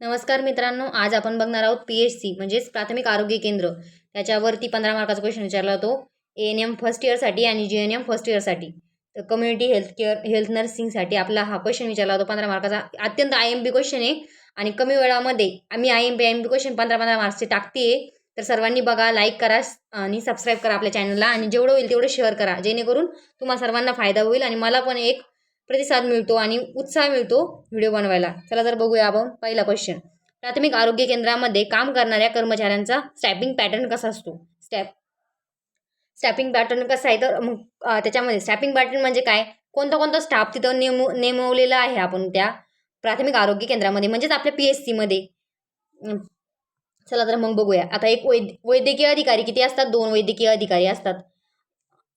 नमस्कार मित्रांनो आज आपण बघणार आहोत पी एच सी म्हणजेच प्राथमिक आरोग्य केंद्र. त्याच्यावरती पंधरा मार्काचा क्वेश्चन विचारला होतो ए एन एम फर्स्ट इयरसाठी आणि जी एन एम फर्स्ट इयरसाठी तर कम्युनिटी हेल्थ केअर हेल्थ नर्सिंगसाठी आपला हा क्वेश्चन विचारला होता पंधरा मार्काचा अत्यंत आय एम बी क्वेश्चन आहे. आणि कमी वेळामध्ये आम्ही I M B I M B question पंधरा पंधरा मार्क्सचे टाकते तर सर्वांनी बघा लाईक करा आणि सबस्क्राईब करा आपल्या चॅनलला आणि जेवढं होईल तेवढं शेअर करा. जेणेकरून तुम्हाला सर्वांना फायदा होईल. आणि मला पण एक प्रतिसाद मिळतो आणि उत्साह मिळतो व्हिडिओ बनवायला. चला तर बघूया आपण पहिला क्वेश्चन प्राथमिक आरोग्य केंद्रामध्ये काम करणाऱ्या कर्मचाऱ्यांचा स्टॅपिंग पॅटर्न कसा असतो? स्टॅप स्टॅपिंग पॅटर्न कसा आहे? तर मग त्याच्यामध्ये स्टॅपिंग पॅटर्न म्हणजे काय? कोणता कोणता स्टाफ तिथं नेम नेमवलेला आहे आपण त्या प्राथमिक आरोग्य केंद्रामध्ये म्हणजेच आपल्या पी एच सीमध्ये चला तर मग बघूया. आता एक वैद वैद्यकीय अधिकारी किती असतात? दोन वैद्यकीय अधिकारी असतात.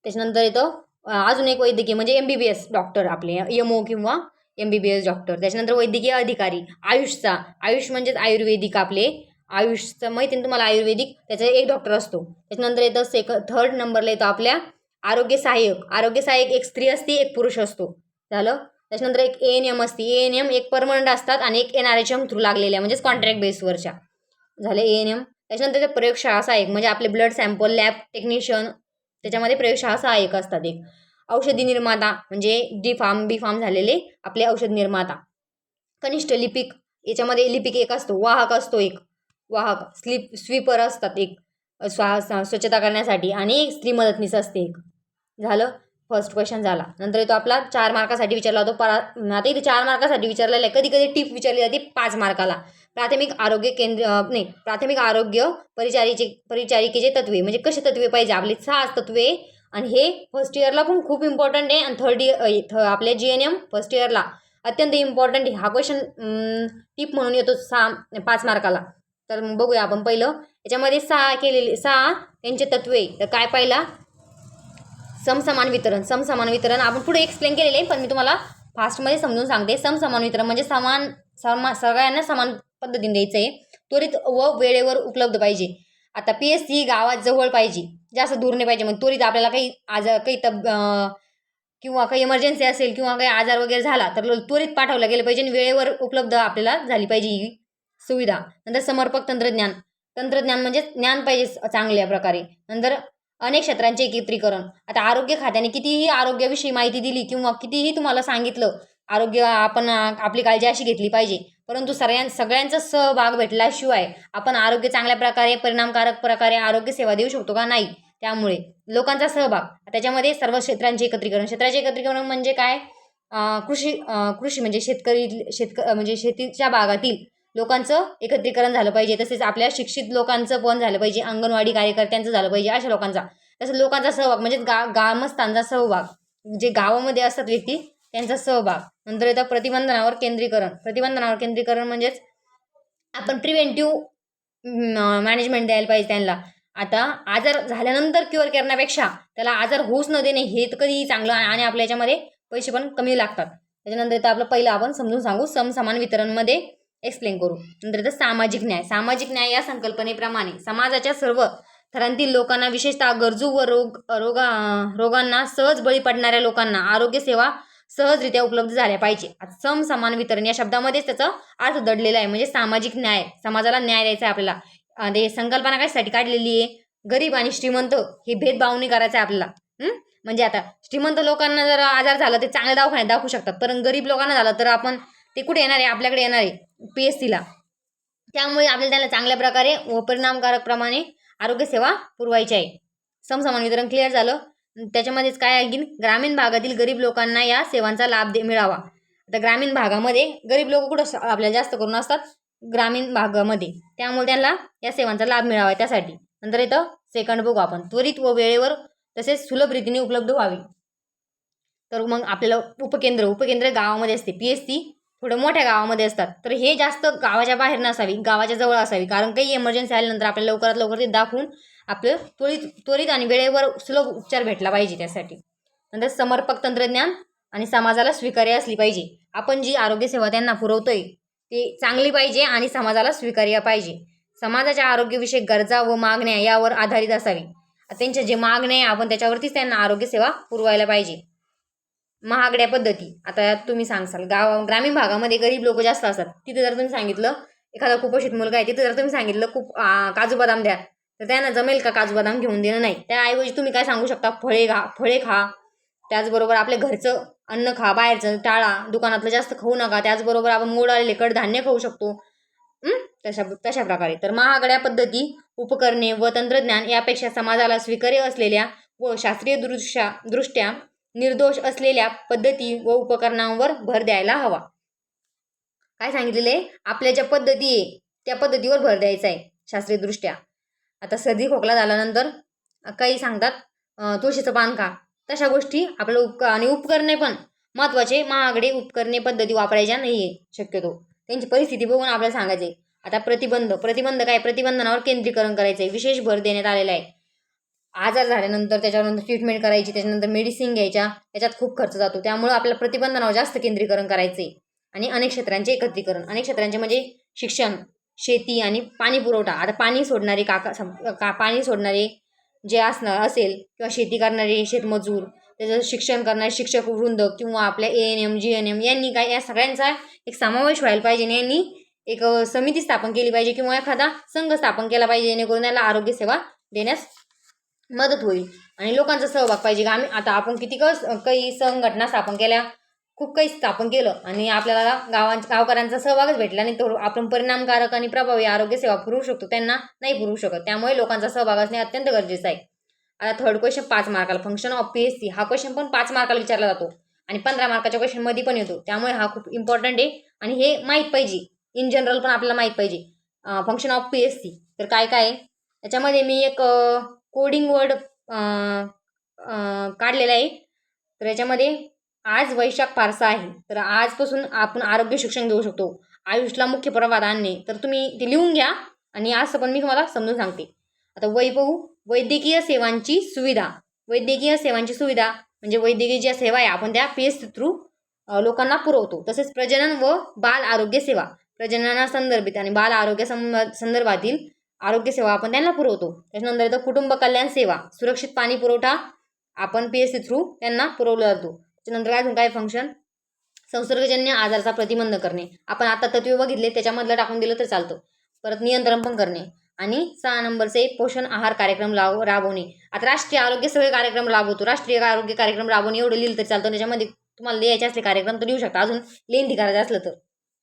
त्याच्यानंतर येतं अजून एक वैद्यकीय म्हणजे M B B S doctor आपले एम ओ किंवा M B B S doctor त्याच्यानंतर वैद्यकीय अधिकारी आयुषचा. आयुष म्हणजेच आयुर्वेदिक आपले. आयुषचं माहिती ना तुम्हाला आयुर्वेदिक. त्याचा एक डॉक्टर असतो. त्याच्यानंतर येतं सेक थर्ड नंबरला येतो आपल्या आरोग्य सहाय्यक. आरोग्य सहाय्यक एक स्त्री असते एक पुरुष असतो. झालं? त्याच्यानंतर एक ए एन एम असते. ए एन एम एक परमनंट असतात आणि एक N R H M through लागलेल्या म्हणजेच कॉन्ट्रॅक्ट बेसवरच्या झाले ए एन एम त्याच्यानंतर प्रयोगशाळा प्रयोगशाळा सहाय्यक म्हणजे आपले ब्लड सॅम्पल लॅब टेक्निशियन त्याच्यामध्ये प्रयोगशाळा सहाय्यक असतात एक. औषधी निर्माता म्हणजे डी फार्म बी फार्म झालेले आपले औषध निर्माता. कनिष्ठ लिपिक याच्यामध्ये लिपिक एक असतो वाहक असतो एक. वाहक स्लीप स्वीपर असतात एक. स्वा स्वच्छता करण्यासाठी आणि एक स्त्री मदतनीस असते एक. झालं? फर्स्ट क्वेश्चन झाला. नंतर येतो आपला चार मार्कासाठी विचारला होतो परा आता इथे चार मार्कासाठी विचारलेला आहे. कधी कधी टिप विचारली जाते पाच मार्काला. प्राथमिक आरोग्य केंद्र नाही प्राथमिक आरोग्य परिचारीचे परिचारिकेचे तत्वे म्हणजे कसे तत्वे पाहिजे? आपले सहा तत्वे आणि हे फर्स्ट इयरला पण खूप इम्पॉर्टंट आहे. आणि थर्ड इयर आपल्या जी एन एम फर्स्ट इयरला अत्यंत इम्पॉर्टंट आहे. हा क्वेश्चन टिप म्हणून येतो सहा पाच मार्काला. तर मग बघूया आपण पहिलं. याच्यामध्ये सहा केलेले सहा त्यांचे तत्वे. तर काय पाहिला? समसमान वितरण. समसमान वितरण आपण पुढे एक्सप्लेन केलेले आहे पण मी तुम्हाला फास्टमध्ये समजून सांगते. समसमान वितरण म्हणजे समान समा सगळ्यांना समान पद्धतीने द्यायचं आहे त्वरित व वेळेवर उपलब्ध पाहिजे. आता पी एस सी गावात जवळ पाहिजे. जास्त दूर नाही पाहिजे. मग त्वरित आपल्याला काही आजार काही तब किंवा काही इमर्जन्सी असेल किंवा काही आजार वगैरे झाला तर त्वरित पाठवलं गेलं पाहिजे आणि वेळेवर उपलब्ध आपल्याला झाली पाहिजे ही सुविधा. नंतर समर्पक तंत्रज्ञान. तंत्रज्ञान म्हणजे ज्ञान पाहिजे चांगल्या प्रकारे. नंतर अनेक क्षेत्रांचे एकत्रीकरण. आता आरोग्य खात्याने कितीही आरोग्याविषयी माहिती दिली किंवा कितीही तुम्हाला सांगितलं आरोग्य आपण आपली काळजी अशी घेतली पाहिजे. परंतु सगळ्यां सगळ्यांचा सहभाग भेटल्याशिवाय आपण आरोग्य चांगल्या प्रकारे परिणामकारक प्रकारे आरोग्य सेवा देऊ शकतो का? नाही. त्यामुळे लोकांचा सहभाग. त्याच्यामध्ये सर्व क्षेत्रांचे एकत्रीकरण. क्षेत्राचे एकत्रीकरण म्हणजे काय? कृषी कृषी म्हणजे शेतकरी शेतक म्हणजे शेतीच्या भागातील लोकांचं एकत्रीकरण झालं पाहिजे. तसेच आपल्या शिक्षित लोकांचं पण झालं पाहिजे. अंगणवाडी कार्यकर्त्यांचं झालं पाहिजे. अशा लोकांचा. तसं लोकांचा सहभाग म्हणजे गा ग्रामस्थांचा सहभाग. जे गावामध्ये असतात व्यक्ती त्यांचा सहभाग. नंतर येतं प्रतिबंधनावर केंद्रीकरण. प्रतिबंधनावर केंद्रीकरण म्हणजेच आपण प्रिव्हेंटिव्ह मॅनेजमेंट द्यायला पाहिजे त्यांना. आता आजार झाल्यानंतर क्युअर करण्यापेक्षा त्याला आजार होऊच न देणे हे तर कधीही चांगलं आहे आणि आपल्या याच्यामध्ये पैसे पण कमी लागतात. त्याच्यानंतर येतं आपलं पहिलं आपण समजून सांगू समसमान वितरणमध्ये एक्सप्लेन करू. नंतर येतं सामाजिक न्याय. सामाजिक न्याय या संकल्पनेप्रमाणे समाजाच्या सर्व थरांतील लोकांना विशेषतः गरजू व रोग रोगा रोगांना सहज बळी पडणाऱ्या लोकांना आरोग्य सेवा सहजरित्या उपलब्ध झाल्या पाहिजे. सम समान वितरण या शब्दामध्येच त्याचा अर्थ दडलेला आहे. म्हणजे सामाजिक न्याय समाजाला न्याय द्यायचा आहे आपल्याला. ते संकल्पना कशासाठी काढलेली आहे? गरीब आणि श्रीमंत हे भेदभाव नाही करायचा आहे आपल्याला. म्हणजे आता श्रीमंत लोकांना जर आजार झाला ते चांगल्या दवाखान्यात दाखवू शकतात. पण गरीब लोकांना झालं तर आपण ते कुठे येणार आहे? आपल्याकडे येणार आहे. पी एस सीला त्यामुळे आपल्याला त्याला चांगल्या प्रकारे व परिणामकारक प्रमाणे आरोग्यसेवा पुरवायची आहे. समसमान वितरण क्लिअर झालं. त्याच्यामध्येच काय आहे की ग्रामीण भागातील गरीब लोकांना या सेवांचा लाभ दे मिळावा. आता ग्रामीण भागामध्ये गरीब लोक कुठं स- आपल्याला जास्त करून असतात? ग्रामीण भागामध्ये. त्यामुळे त्यांना या सेवांचा लाभ मिळावा त्यासाठी. नंतर येतं सेकंड बघू आपण. त्वरित व वेळेवर तसेच सुलभ रीतीने उपलब्ध व्हावी. तर मग आपल्याला उपकेंद्र उपकेंद्र गावामध्ये असते. पी एस सी थोडं मोठ्या गावामध्ये असतात. तर हे जास्त गावाच्या बाहेर नसावी गावाच्या जवळ असावी. कारण काही इमर्जन्सी आल्यानंतर आपल्याला लवकरात लवकर ते दाखवून आपलं त्वरित त्वरित आणि वेळेवर सुलभ उपचार भेटला पाहिजे त्यासाठी. नंतर समर्पक तंत्रज्ञान आणि समाजाला स्वीकार्य असली पाहिजे. आपण जी आरोग्यसेवा त्यांना पुरवतोय ती चांगली पाहिजे आणि समाजाला स्वीकार्य पाहिजे. समाजाच्या आरोग्यविषयक गरजा व मागण्या यावर आधारित असावी. त्यांच्या जे मागण्या आहे आपण त्याच्यावरतीच त्यांना आरोग्यसेवा पुरवायला पाहिजे. महागड्या पद्धती. आता तुम्ही सांगसाल गाव ग्रामीण भागामध्ये गरीब लोक जास्त असतात. तिथे जर तुम्ही सांगितलं एखादा कुपोषित मुलगा आहे तिथं जर तुम्ही सांगितलं खूप काजू बदाम द्या तर त्यांना जमेल का काजू बदाम घेऊन देणं? नाही. त्याऐवजी तुम्ही काय सांगू शकता फळे खा फळे खा त्याचबरोबर आपल्या घरचं अन्न खा बाहेरचं टाळा दुकानातलं जास्त खाऊ नका त्याचबरोबर आपण मोड आलेले कडधान्य खाऊ शकतो. तशा तशा प्रकारे. तर महागड्या पद्धती उपकरणे व तंत्रज्ञान यापेक्षा समाजाला स्वीकार्य असलेल्या व शास्त्रीय दृश्या दृष्ट्या निर्दोष असलेल्या पद्धती व उपकरणांवर भर द्यायला हवा. काय सांगितलेलं आहे? आपल्या ज्या पद्धती आहे त्या पद्धतीवर भर द्यायचा आहे शास्त्रीयदृष्ट्या. आता सर्दी खोकला झाल्यानंतर काही सांगतात तुळशीचं पान खा. तशा गोष्टी आपलं उपक आणि उपकरणे पण महत्त्वाचे. महागडे उपकरणे पद्धती वापरायच्या नाही आहे शक्यतो. त्यांची परिस्थिती बघून आपल्याला सांगायचे आता प्रतिबंध प्रतिबंध काय? प्रतिबंधनावर केंद्रीकरण करायचं आहे विशेष भर देण्यात आलेला आहे. आजार झाल्यानंतर त्याच्यानंतर ट्रीटमेंट करायची त्याच्यानंतर मेडिसिन घ्यायच्या त्याच्यात खूप खर्च जातो. त्यामुळे आपल्या प्रतिबंधनावर जास्त केंद्रीकरण करायचे आणि अनेक क्षेत्रांचे एकत्रीकरण. अनेक क्षेत्रांचे म्हणजे शिक्षण शेती आणि पाणी पुरवठा. आता पाणी सोडणारे काका सम- का पाणी सोडणारे जे असणार असेल किंवा शेती करणारे शेतमजूर त्याचं शिक्षण करणारे शिक्षक वृंद किंवा आपल्या A N M G N M यांनी काय या सगळ्यांचा एक समावेश व्हायला पाहिजे. आणि यांनी एक समिती स्थापन केली पाहिजे किंवा एखादा संघ स्थापन केला पाहिजे जेणेकरून याला आरोग्यसेवा देण्यास मदत होईल. आणि लोकांचा सहभाग पाहिजे आम्ही आता आपण किती काही संघटना स्थापन केल्या खूप काही स्थापन केलं आणि आपल्याला गावांच्या गावकऱ्यांचा सहभागच भेटला आणि तो आपण परिणामकारक आणि प्रभावी आरोग्य सेवा पुरवू शकतो त्यांना नाही पुरवू शकत. त्यामुळे लोकांचा सहभाग असणे अत्यंत गरजेचं आहे. आता थर्ड क्वेश्चन पाच मार्काला. Function of P S C हा क्वेश्चन पण पाच मार्काला विचारला जातो. आणि पंधरा मार्काच्या क्वेश्चनमध्ये पण येतो. त्यामुळे हा खूप इम्पॉर्टंट आहे. आणि हे माहीत पाहिजे. इन जनरल पण आपल्याला माहीत पाहिजे. Function of P S C तर काय काय? आहे त्याच्यामध्ये मी एक कोडिंग वर्ड काढलेला आहे. तर याच्यामध्ये आज वैशाख फारसा आहे. तर आजपासून आपण आरोग्य शिक्षण घेऊ शकतो. आयुषला मुख्य प्रवाद आणणे. तर तुम्ही ते लिहून घ्या आणि आज पण मी तुम्हाला समजून सांगते. आता वै पाहू. वैद्यकीय सेवांची सुविधा. वैद्यकीय सेवांची सुविधा म्हणजे वैद्यकीय ज्या सेवा आहे आपण त्या पी थ्रू लोकांना पुरवतो. तसेच प्रजनन व बाल आरोग्य सेवा. प्रजननासंदर्भित आणि बाल आरोग्य संदर्भातील आरोग्य सेवा आपण त्यांना पुरवतो. त्याच्यानंतर येतं कुटुंब कल्याण सेवा सुरक्षित पाणी पुरवठा आपण पी एस सी थ्रू त्यांना पुरवला जातो. त्याच्यानंतर काय अजून काय फंक्शन संसर्गजन्य आजाराचा प्रतिबंध करणे. आपण आता तत्वे बघितले त्याच्यामधलं टाकून दिलं तर चालतं. परत नियंत्रण पण करणे. आणि सहा नंबरचे पोषण आहार कार्यक्रम लाव राबवणे. आता राष्ट्रीय आरोग्य सगळे कार्यक्रम राबवतो. राष्ट्रीय आरोग्य कार्यक्रम राबवणे एवढं लिहिलं तर चालतं. त्याच्यामध्ये तुम्हाला लिहायचे असले कार्यक्रम तर लिहू शकता. अजून लेंथी करायचं असलं तर.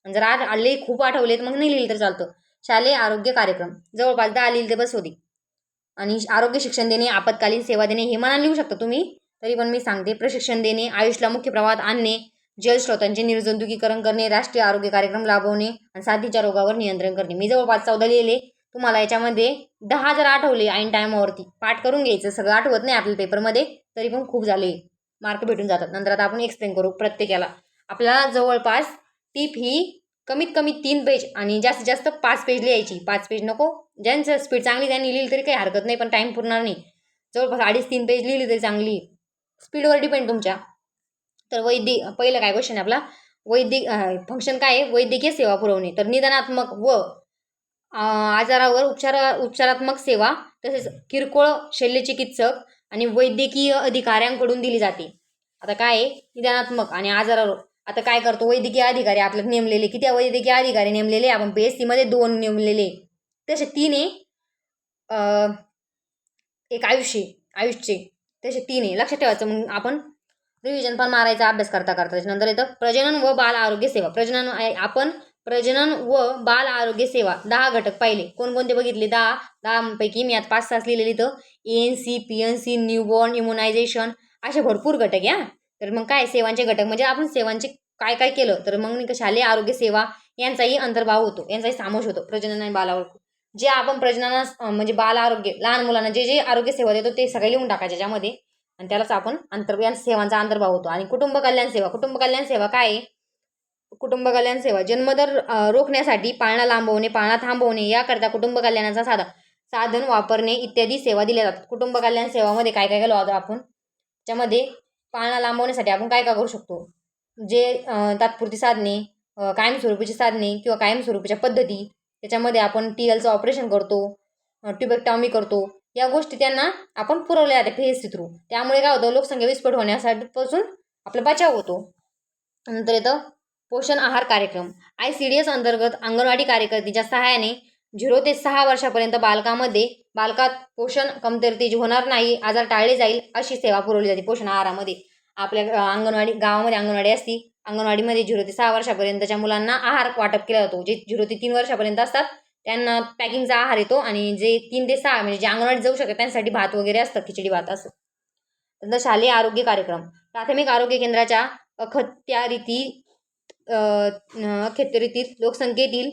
जर आज आले खूप आठवले तर मग नाही लिहिलं तर चालतं. शालेय आरोग्य कार्यक्रम. जवळपास दहा लिहिले ते बस होती. आणि आरोग्य शिक्षण देणे आपत्कालीन सेवा देणे हे मनाला लिहू शकता तुम्ही. तरी पण मी सांगते प्रशिक्षण देणे आयुषला मुख्य प्रवाहात आणणे जलस्रोतांचे निर्जंतुकीकरण करणे राष्ट्रीय आरोग्य कार्यक्रम राबवणे आणि साथीच्या रोगावर नियंत्रण करणे. मी जवळपास चौदा लिहिले. तुम्हाला याच्यामध्ये दहा जर आठवले ऐन टायमावरती पाठ करून घ्यायचं सगळं आठवत नाही आपल्या पेपरमध्ये तरी पण खूप झाले. मार्क भेटून जातात. नंतर आता आपण एक्सप्लेन करू प्रत्येकाला. आपल्याला जवळपास टीप ही कमीत कमी तीन पेज आणि जास्तीत जास्त पाच पेज लिहायची. पाच पेज नको. ज्यांचं स्पीड चांगली त्यांनी लिहिली तरी काही हरकत नाही पण टाईम पुरणार नाही. जवळपास अडीच तीन पेज लिहिली तरी चांगली. स्पीडवर डिपेंड तुमच्या. तर वैद्य पहिलं काय क्वेश्चन आहे आपला? वैद्यिक फंक्शन काय आहे? वैद्यकीय सेवा पुरवणे. तर निदानात्मक व आजारावर उपचार उपचारात्मक सेवा तसेच किरकोळ शल्यचिकित्सक आणि वैद्यकीय अधिकाऱ्यांकडून दिली जाते. आता काय आहे? निदानात्मक आणि आजारावर आता काय करतो? वैद्यकीय अधिकारी आपल्याला नेमलेले किती? वैद्यकीय अधिकारी नेमलेले आपण पी एस सीमध्ये दोन नेमलेले. तसे तीन आहे. एक आयुष्य आयुषचे तसे तीन आहे. लक्षात ठेवायचं मग आपण रिव्हिजन पण मारायचा अभ्यास करता करता. त्याच्यानंतर येतं प्रजनन व बाल आरोग्य सेवा. प्रजनन आहे- आपण प्रजनन व बाल आरोग्य सेवा. दहा घटक पाहिले. कोणकोणते बघितले? दहा. दहापैकी मी आता पाच तास लिहिलेली तर N C P N C newborn immunization असे भरपूर घटक या तर मग काय सेवांचे घटक म्हणजे आपण सेवांचे काय काय केलं तर मग शालेय आरोग्य सेवा यांचाही अंतर्भाव होतो यांचाही समावेश होतो प्रजनन आणि बालावर जे आपण प्रजनना म्हणजे बाल आरोग्य लहान मुलांना जे जे आरोग्य सेवा देतो ते सगळे लिहून टाकायचे ज्यामध्ये आणि त्यालाच आपण अंतर या सेवांचा अंतर्भाव होतो. आणि कुटुंब कल्याण सेवा कुटुंब कल्याण सेवा काय आहे? कुटुंब कल्याण सेवा जन्मदर रोखण्यासाठी पाळणा लांबवणे पाळणा थांबवणे याकरता कुटुंब कल्याणाचा साधन साधन वापरणे इत्यादी सेवा दिल्या जातात. कुटुंब कल्याण सेवामध्ये काय काय केलं होतं आपण? त्याच्यामध्ये पाळणा लांबवण्यासाठी आपण काय काय करू शकतो? जे तात्पुरती साधने कायमस्वरूपीची साधने किंवा कायमस्वरूपीच्या पद्धती त्याच्यामध्ये आपण टी एलचं ऑपरेशन करतो ट्युबेक्टॉमी करतो या गोष्टी त्यांना आपण पुरवल्या जाते पी एस सी थ्रू त्यामुळे काय होतं? लोकसंख्या विस्फोट होण्यासाठी पासून आपला बचाव होतो. नंतर येतं पोषण आहार कार्यक्रम. आय सी डी एस अंतर्गत अंगणवाडी कार्यकर्तीच्या सहाय्याने झिरो ते सहा वर्षापर्यंत बालकामध्ये बालकात पोषण कमतरतेची होणार नाही आजार टाळले जाईल अशी सेवा पुरवली जाते पोषण आहारामध्ये. आपल्या अंगणवाडी गावामध्ये अंगणवाडी असती अंगणवाडीमध्ये झिरो ते सहा वर्षापर्यंतच्या मुलांना आहार वाटप केला जातो. जे झिरो ते तीन वर्षापर्यंत असतात त्यांना पॅकिंगचा आहार येतो आणि जे तीन ते सहा म्हणजे जे अंगणवाडीत जाऊ शकतात त्यांसाठी भात वगैरे असतं खिचडी भात असं. त्यानंतर शालेय आरोग्य कार्यक्रम. प्राथमिक आरोग्य केंद्राच्या अखत्यारीती अ, अखत्यारीतील लोकसंख्येतील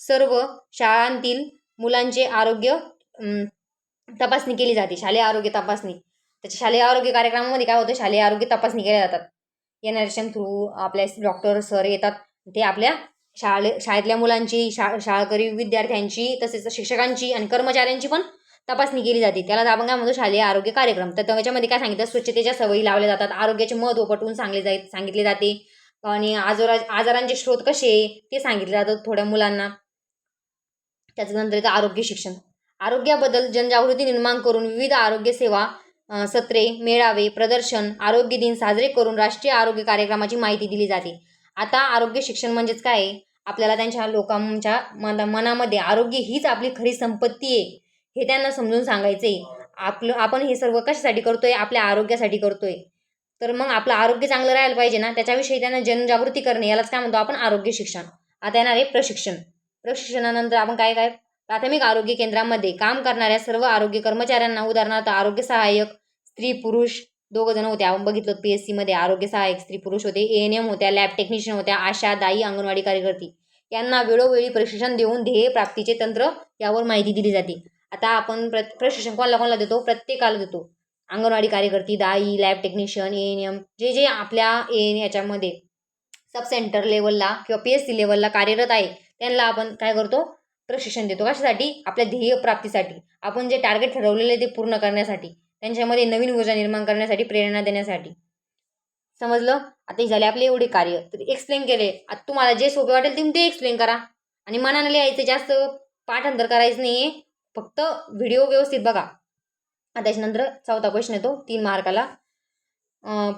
सर्व शाळांतील मुलांचे आरोग्य तपासणी केली जाते. शालेय आरोग्य तपासणी. त्याच्या शालेय आरोग्य कार्यक्रमामध्ये काय होतं? शालेय आरोग्य तपासणी केल्या जातात. एन आर थ्रू आपल्या डॉक्टर सर येतात. ते आपल्या शाळे शाळेतल्या मुलांची शा शाळकरी विद्यार्थ्यांची तसेच शिक्षकांची आणि कर्मचाऱ्यांची पण तपासणी केली जाते. त्याला आपण काय म्हणतो शालेय आरोग्य कार्यक्रम. तर त्याच्यामध्ये काय सांगितलं? स्वच्छतेच्या सवयी लावल्या जातात. आरोग्याचे महत्त्व पटवून सांगले जाईल सांगितले जाते. आणि आजोरा आजारांचे स्रोत कसे ते सांगितले जातात थोड्या मुलांना. त्याच्यानंतर येतं आरोग्य शिक्षण. आरोग्याबद्दल जनजागृती निर्माण करून विविध आरोग्य सेवा सत्रे मेळावे प्रदर्शन आरोग्य दिन साजरे करून राष्ट्रीय आरोग्य कार्यक्रमाची माहिती दिली जाते. आता आरोग्य शिक्षण म्हणजेच काय? आहे? आपल्याला त्यांच्या लोकांच्या मना मनामध्ये आरोग्य हीच आपली खरी संपत्ती आहे हे त्यांना समजून सांगायचं आहे आपलं आपण हे सर्व कशासाठी करतोय? आपल्या आरोग्यासाठी करतोय. तर मग आपलं आरोग्य चांगलं राहायला पाहिजे ना? त्याच्याविषयी त्यांना जनजागृती करणे यालाच काय म्हणतो आपण? आरोग्य शिक्षण. आता येणार आहे प्रशिक्षण. प्रशिक्षणानंतर आपण काय काय प्राथमिक आरोग्य केंद्रामध्ये काम करणाऱ्या सर्व आरोग्य कर्मचाऱ्यांना उदाहरणार्थ आरोग्य सहाय्यक स्त्री पुरुष दोघं जण होते आपण बघितलं पी एस सीमध्ये आरोग्य सहाय्यक स्त्री पुरुष होते. ए एन एम होत्या लॅब टेक्निशियन होत्या आशा दाई अंगणवाडी कार्यकर्ती. यांना वेळोवेळी प्रशिक्षण देऊन ध्येय प्राप्तीचे तंत्र यावर माहिती दिली जाते. आता आपण प्र प्रशिक्षण कोणाला कोणाला देतो? प्रत्येकाला देतो. अंगणवाडी कार्यकर्ती दाई lab technician A N M जे जे आपल्या ए एन याच्यामध्ये सब सेंटर लेवलला किंवा पी एस सी लेवलला कार्यरत आहे त्यांना आपण काय करतो? प्रशिक्षण देतो. कशासाठी? आपल्या ध्येय प्राप्तीसाठी. आपण जे टार्गेट ठरवलेले ते पूर्ण करण्यासाठी. त्यांच्यामध्ये नवीन ऊर्जा निर्माण करण्यासाठी प्रेरणा देण्यासाठी. समजलं? आता हे झाले आपले एवढे कार्य. तर एक्सप्लेन केले. आता तुम्हाला जे सोपे वाटेल तुम्ही ते एक्सप्लेन करा. आणि मनाने लिहायचं जास्त पाठांतर करायचं नाही आहे फक्त व्हिडिओ व्यवस्थित बघा. आता त्याच्यानंतर चौथा क्वेश्चन येतो. तीन मार्काला.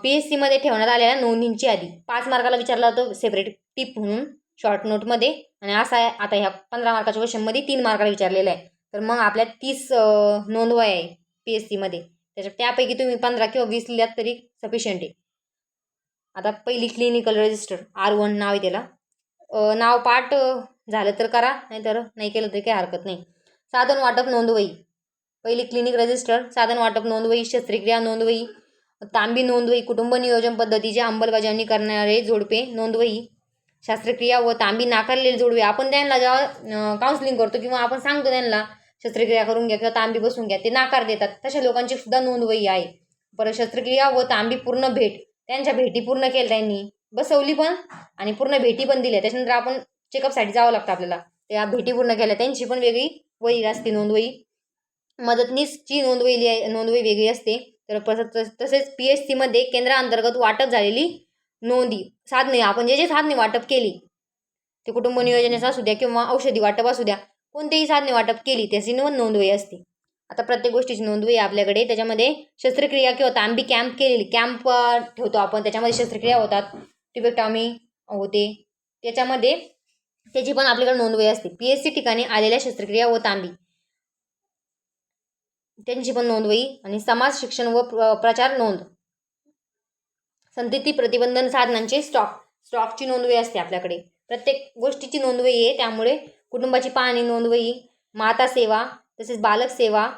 पी एस सीमध्ये ठेवण्यात आलेल्या नोंदींची यादी. पाच मार्काला विचारला जातो. सेपरेट टिप म्हणून. शॉर्ट नोटमध्ये आणि असा आहे आता ह्या पंधरा मार्काच्या क्वेश्चनमध्ये तीन मार्काला विचारलेलं आहे. तर मग आपल्या तीस नोंदवाय आहे पी एस सीमध्ये त्याच्या त्यापैकी तुम्ही पंधरा किंवा वीस लिहिल्यात तरी सफिशियंट आहे. आता पहिली क्लिनिकल रजिस्टर आर वन नाव आहे त्याला. नाव पाठ झालं तर करा नाहीतर नाही केलं तरी काही हरकत नाही. साधन वाटप नोंदवही पहिली क्लिनिक रजिस्टर साधन वाटप नोंदवही शस्त्रक्रिया नोंदवही तांबी नोंदवही कुटुंब नियोजन पद्धतीची अंमलबजावणी करणारे जोडपे नोंदवही शस्त्रक्रिया व तांबी नाकारलेली जोडवी आपण त्यांना जेव्हा काउन्सिलिंग करतो किंवा आपण सांगतो त्यांना शस्त्रक्रिया करून घ्या किंवा तांबी बसून घ्या ते नाकार देतात. तशा लोकांची सुद्धा नोंदवही आहे. परत शस्त्रक्रिया व तांबी पूर्ण भेट त्यांच्या भेटी पूर्ण केल्या त्यांनी बसवली पण आणि पूर्ण भेटी पण दिल्या. त्याच्यानंतर आपण चेकअपसाठी जावं लागतं आपल्याला. त्या भेटी पूर्ण केल्या त्यांची पण वेगळी वही असते नोंदवही. मदतनीसची नोंदवही लिहाय नोंदवही वेगळी असते. तर तस- तसेच पी एच सीमध्ये केंद्राअंतर्गत वाटप झालेली नोंदी साधने आपण जे जे साधने वाटप केली ते कुटुंब नियोजनाचं असू द्या किंवा औषधी वाटप असू द्या कोणतेही साधने वाटप केली त्याची नोंद नोंदवही असते. आता प्रत्येक गोष्टीची नोंदवही आहे आपल्याकडे त्याच्यामध्ये शस्त्रक्रिया किंवा तांबी कॅम्प केलेली कॅम्प ठेवतो आपण त्याच्यामध्ये शस्त्रक्रिया होतात टिबेक्टॉमी होते त्याच्यामध्ये त्याची पण आपल्याकडे नोंदवही असते. पी एस सी ठिकाणी आलेल्या शस्त्रक्रिया व तांबी. त्यांची पण नोंदवही आणि समाज शिक्षण व प्रचार नोंद. संतती प्रतिबंधन साधनांचे स्टॉक स्टॉकची नोंदवही असते आपल्याकडे. प्रत्येक गोष्टीची नोंदवही आहे त्यामुळे कुटुंबाची पाहणी नोंदवही माता सेवा तसेच बालक सेवा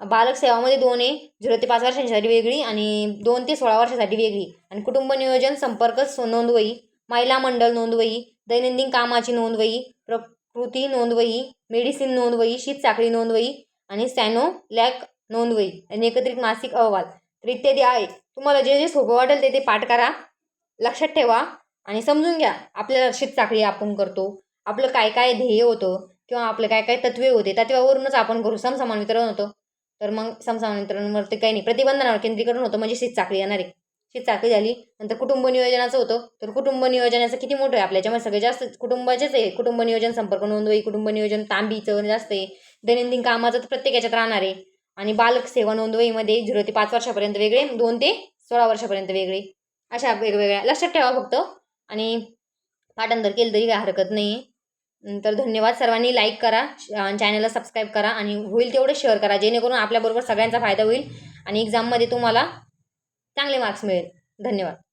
बालक सेवामध्ये दोन आहे झिरो ते पाच वर्षांसाठी वेगळी आणि दोन ते सोळा वर्षासाठी वेगळी. आणि कुटुंब नियोजन संपर्क नोंदवही महिला मंडळ नोंदवही दैनंदिन कामाची नोंदवही प्रकृती नोंदवही मेडिसिन नोंदवही शीतसाखळी नोंदवही आणि सॅनो लॅक नोंदवही आणि एकत्रित मासिक अहवाल. इत्यादी आहे. तुम्हाला जे जे सोपं वाटेल ते ते पाठ करा. लक्षात ठेवा आणि समजून घ्या आपल्याला शीतसाखळी आपण करतो. आपलं काय काय ध्येय होतं किंवा आपलं काय काय तत्वे होते तत्वावरूनच आपण करू. समसमान वितरण होतं. तर मग समसमान वितरणवरती काही नाही. प्रतिबंधनावर केंद्रीकरण होतं म्हणजे शीतसाखळी येणार आहे. शीतसाखळी झाली नंतर कुटुंब नियोजनाचं होतं. तर कुटुंब नियोजनाचं किती मोठं आहे? आपल्या याच्यामध्ये सगळं जास्त कुटुंबाचेच आहे. कुटुंब नियोजन संपर्क नोंदवही कुटुंब नियोजन तांबीचं जास्त आहे. दैनंदिन कामाचं तर प्रत्येक याच्यात राहणार आहे. आणि बालक सेवा नोंदवहीमध्ये झिरो ते पाच वर्षापर्यंत वेगळे दोन ते सोळा वर्षापर्यंत वेगळे. अशा वेगवेगळ्या लक्षात ठेवा फक्त. आणि पाठांतर केलं तरी काही हरकत नाही आहे तर धन्यवाद सर्वांनी. लाईक करा चॅनलला सबस्क्राईब करा आणि होईल तेवढं शेअर करा. जेणेकरून आपल्याबरोबर सगळ्यांचा फायदा होईल आणि एक्झाममध्ये तुम्हाला चांगले मार्क्स मिळेल. धन्यवाद.